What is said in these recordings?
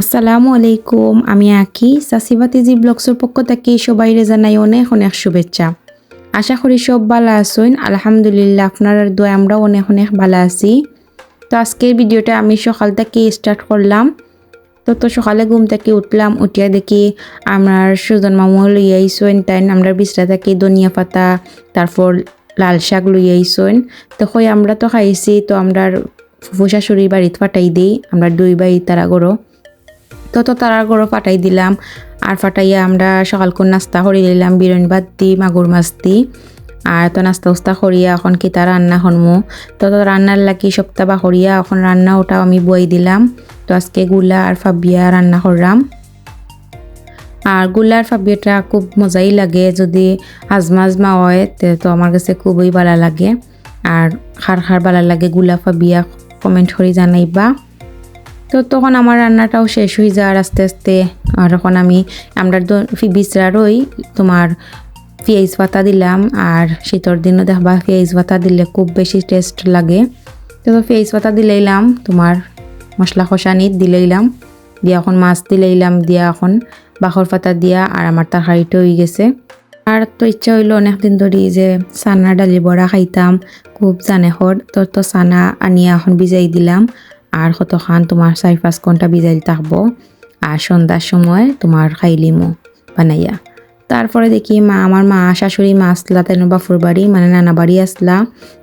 আসসালামু আলাইকুম, আমি আকি। সাসিবাতিজি ব্লগসের পক্ষ থেকে সবাইরে জানাই অনেক অনেক শুভেচ্ছা। আশা করি সব ভালো আসুন আলহামদুলিল্লাহ, আপনার দোয়া আমরাও অনেক অনেক ভালো আছি। তো আজকের ভিডিওটা আমি সকাল থেকে স্টার্ট করলাম। তো তো সকালে ঘুম থেকে উঠলাম, উঠিয়া দেখি আমার সুজন মামু লই আইসেন, তাই আমরা বিছরা থেকে ধনিয়া পাতা, তারপর লাল শাক লই আইসেন। তো হই আমরা তো খাইছি, তো আমরা ফুফু শাশুড়ির বাড়িতে পাঠাই দিই, আমরা দুই বাই তারা গরো। তো তো তারা গরো পাঠাই দিলাম। আর ফাটাইয়া আমরা সকালকুন নাস্তা করি দিলাম বিরিয়ানি ভাত দি, মাগুর মাছ দি। আর তো নাস্তা উস্তা করিয়া এখন কি তা রান্না হনমু তো তো রান্নার লাগি সপ্তাহ বা করিয়া এখন রান্না ওটাও আমি বই দিলাম। তো আজকে গুলা আর ফাবিয়া রান্না করলাম। আরগুলার ফাবিয়াটা খুব মজাই লাগে, যদি হাজমা হাজমা হয় তো আমার কাছে খুবই ভালো লাগে। আর খার খার ভালো লাগে, গুলা ফাবিয়া কমেন্ট করে জানাইবা। তো তখন আমার রান্নাটাও শেষ হয়ে যায় আস্তে আস্তে, আর এখন আমি আমরা বিচরারই তোমার পেঁয়াজ পাতা দিলাম, আর শীতর দিনও দেখবা পেঁয়াজ পাতা দিলে খুব বেশি টেস্ট লাগে। তো পেঁয়াজ পাতা দিলেইলাম, তোমার মশলা কষানিত দিলেইলাম, দিয়া এখন মাছ দিলেইলাম, দিয়া এখন বাখর পাতা দিয়া, আর আমার তরকারিটা হয়ে গেছে। আর তো ইচ্ছা হইল অনেকদিন ধরে যে চানা ডালি বড়া খাইতাম, খুব জানে হর তো তো চানা আনিয়া এখন ভিজাই দিলাম আর কতখান তোমার চার পাঁচ ঘণ্টা ভিজাই থাকব? আর সন্ধ্যার সময় তোমার খাইলিমো বানাইয়া। তারপরে দেখি মা, আমার মা, শাশুড়ি মা আসলা তেন বাফুর বাড়ি মানে নানা বাড়ি আসলা।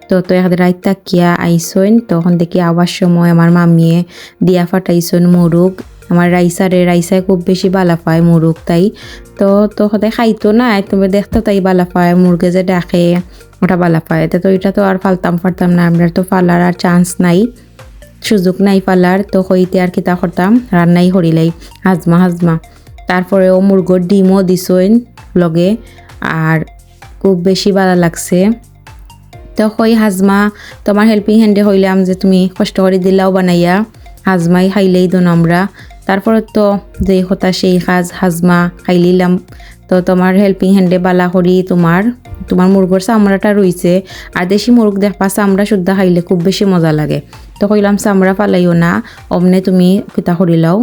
তো তো এক রাত তাকিয়া আইসইন, তখন দেখি আবার সময় আমার মামিয়ে দিয়া ফাটাইছইন মুরুগ। আমার রাইসারে, রাইসায় খুব বেশি বালা পায় তাই। তো তো সদায় খাইতো না, তুমি দেখতো তাই বালা পায়, মুরগে যে ডাকে, ওটা বালা পায়। তো এটা তো আর ফালতাম ফালতাম না, আমরা তো ফালার আর চান্স নাই। সুযোগ নাই পালার তো হইতে আর কিতা করতাম রান্নাই করিলাই হাজমা হাজমা। তারপরে ও মুরগোর ডিমও দিছইন লগে আর খুব বেশি ভালো লাগছে। তো হই হাজমা তোমার হেল্পিং হ্যান্ডে হইলাম যে তুমি কষ্ট করে দিলাও বানাইয়া হাজমাই খাইলেই দোন আমরা তারপরে তো যে হতা সেই কাজ হাজমা খাইলিলাম তো তোমার হেল্পিং হ্যান্ডে বালা করি, তোমার তোমার মুরগোর চামড়াটা রইছে আর দেশি মুরগ দেখবা চামড়া শুদ্ধ খাইলে খুব বেশি মজা লাগে। তো কইলাম চামড়া ফালাইও না, অমনে তুমি কিতা করিলাও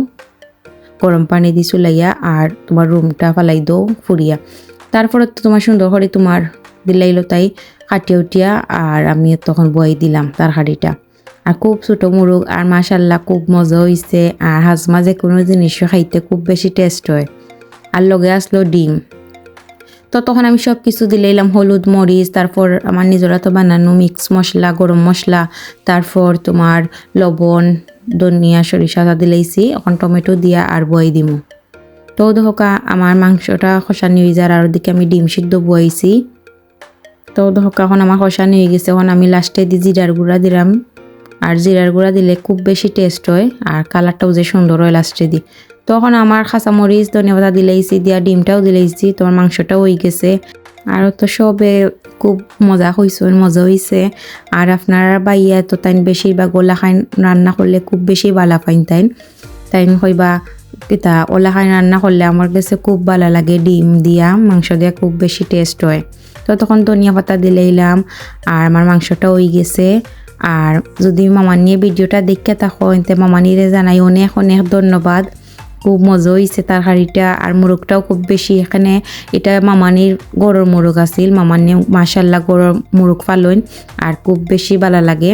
গরম পানি দি চুলাইয়া আর তোমার রুমটা ফালাই দো ফুরিয়া তারপরে তো তোমার সুন্দর করে তোমার দিলাইলো তাই কাটিয়ে উঠিয়া আর আমি তখন বই দিলাম তার হাড়িটা আর খুব ছোটো মুরগ আর মাশাল্লাহ খুব মজা হয়েছে আর হাজমা যে কোনো জিনিসও খাইতে খুব বেশি টেস্ট হয়। আর লগে আসলো ডিম। তো তখন আমি সব কিছু দিলাইলাম, হলুদ, মরিচ, তারপর আমার নিজেরা তো বানানো মিক্স মশলা, গরম মশলা, তারপর তোমার লবণ, ধনিয়া, সরিষা দিলাইছি, এখন টমেটো দিয়া আর বই দিমু। তো ধোকা আমার মাংসটা খসানি হয়ে যার আর ওদিকে আমি ডিম সিদ্ধ বইছি তো ধোকা এখন আমার খসানি হয়ে গেছে, এখন আমি লাস্টে দি জিরার গুঁড়া দিলাম। আর জিরার গুঁড়া দিলে খুব বেশি টেস্ট হয়, আর কালারটাও যে সুন্দর হয় লাস্টে দি। তখন আমার খাঁচামরিচ ধন্যবাদ দিলাইছি দিয়া ডিমটাও দিলাইছি তোমার মাংসটাও হয়ে গেছে। আর তো সবে খুব মজা হয়েছে মজা হয়েছে আর আপনারা বাইয়া তো তাই বেশিরভাগ ওলা খাই রান্না করলে খুব বেশি বালা পাইন তাইন। তাই হইবা কিতা ওলা খাই রান্না করলে আমার কাছে খুব ভালো লাগে ডিম দিয়া, মাংস দিয়া খুব বেশি টেস্ট হয়। তো তখন ধনিয়া পাতা দিলাইলাম আর আমার মাংসটা হয়ে গেছে। আর যদি মামা নিয়ে ভিডিওটা দেখে থাকো মামানিরে জানাই অনেক অনেক ধন্যবাদ। খুব মজা হয়েছে তার হাড়িটা আর মোরগটাও খুব বেশি। এখানে এটা মামানির গরুর মোরগ আছিল। মামানি মাসাল্লাহ গরুর মোরগ ফালইন আর খুব বেশি ভালো লাগে।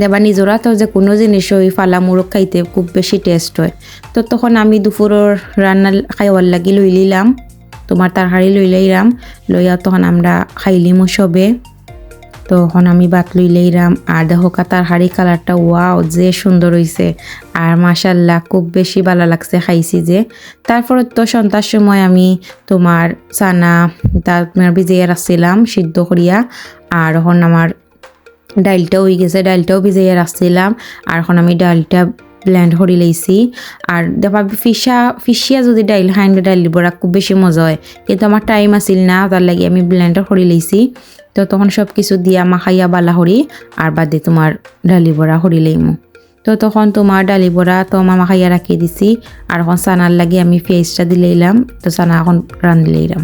দেবা নিজরা তো যে কোনো জিনিস ওই ফালা মোরগ খাইতে খুব বেশি টেস্ট হয়। তো তখন আমি দুপুরের রান্না খাইবার লাগি লই তোমার তরকারি লই লইলাম। লইয়া তখন আমরা খাইলিমও সবে। তখন আমি বাতলুই লইলাম, আর দেখো কাতার হাড়ি কালারটা, ওয়াও, যে সুন্দর হইছে। আর মাসাল্লাহ খুব বেশি ভালো লাগছে খাইছি যে। তারপরে তো সন্ধ্যার সময় আমি তোমার চানা, তার ভিজিয়ে রাখছিলাম সিদ্ধ করিয়া। আর এখন আমার ডালটাও হয়ে গেছে ডাইলটাও ভিজাইয়া রাখছিলাম। আর এখন আমি ডালটা ব্ল্যান্ড করে লাইছি আর দেবা ফিসা ফিসিয়া যদি ডাইল খাই ডাইল বড়া খুব বেশি মজা হয় কিন্তু আমার টাইম আছিল না তার লাগি আমি ব্ল্যান্ডার করে লাইছি তো তখন সব কিছু দিয়া মাখাইয়া বালা হরি আর বাদে তোমার ডালি বড়া হরি লাইমু তো তখন তোমার ডালি বড়া তো মামা খাইয়া রাখি দিছি আর এখন চানার লাগি আমি পেঁয়াজটা দিলাইলাম তো চানা এখন রান দিলাইলাম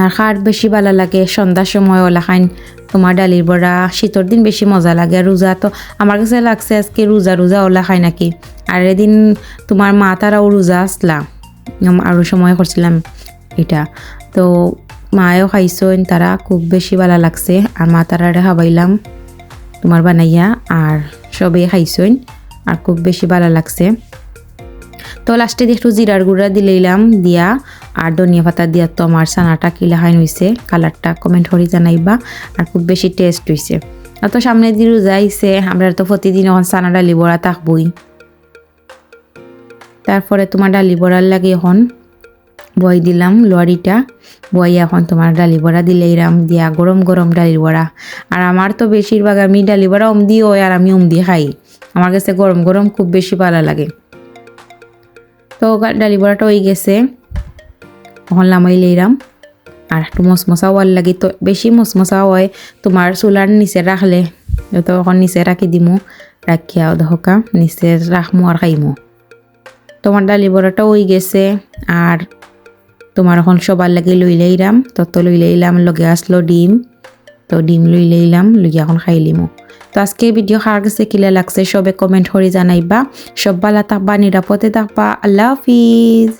আর খার বেশি ভালো লাগে, সন্ধ্যার সময় ওলা খাইন। তোমার ডালির বড়া, শীতর দিন বেশি মজা লাগে। আর রোজা তো আমার কাছে লাগছে আজকে রোজা রোজা ওলা খাই নাকি। আর এদিন তোমার মা তারাও রোজা আসলা। আরও সময় করছিলাম এটা। তো মায়েও খাইছেন তারা খুব বেশি ভালো লাগছে। আর মা তারারে খাবাইলাম তোমার বানাইয়া, আর সবে খাইছেন আর খুব বেশি ভালো লাগছে। তো লাস্টে একটু জিরার গুঁড়া দিলাম দিয়া, আর ধনিয়া পাতা দিয়া তো আমার ছানাটা কিলা হাইন হয়েছে কালারটা কমেন্ট করে জানাইবা, আর খুব বেশি টেস্ট হয়েছে আর তো সামনে দিয়ে রোজা আইছে, আমরা তো প্রতিদিন এখন ছানা ডালি বড়া থাকবই। তারপরে তোমার ডালি বড়ার লাগে এখন বই দিলাম লোয়ারিটা বই এখন তোমার ডালি বড়া দিলেইরাম দিয়া গরম গরম ডালি বড়া। আর আমার তো বেশিরভাগ আমি ডালি বড়া অম দিয়ে হয় আর আমি অম দিয়ে খাই। আমার কাছে গরম গরম খুব বেশি ভালো লাগে। তো ডালি বড়াটা হয়ে গেছে। এখন লামাই লইরাম। আর একটু মশমশা হওয়ার লাগে তো বেশি মশমশা হয় তোমার চুলার নিচে রাখলে। তো এখন নিচে রাখি দিমু। রাখিয়া দহকা নিচে রাখমু আর খাইমু। তোমার ডালি বড়াটা হয়ে গেছে। আর তোমার এখন সবার লাগে লই লইলাম তত লই লইলাম, লগে আসলো ডিম। তো ডিম লই লইলাম লইয়া এখন খাইলিমু তো আজকে ভিডিও খাওয়ার কাছে কিলা লাগছে, সবে কমেন্ট করে জানাইবা। সব ভালো থাকবা নিরাপদে থাকবা। আল্লাহ হাফিজ।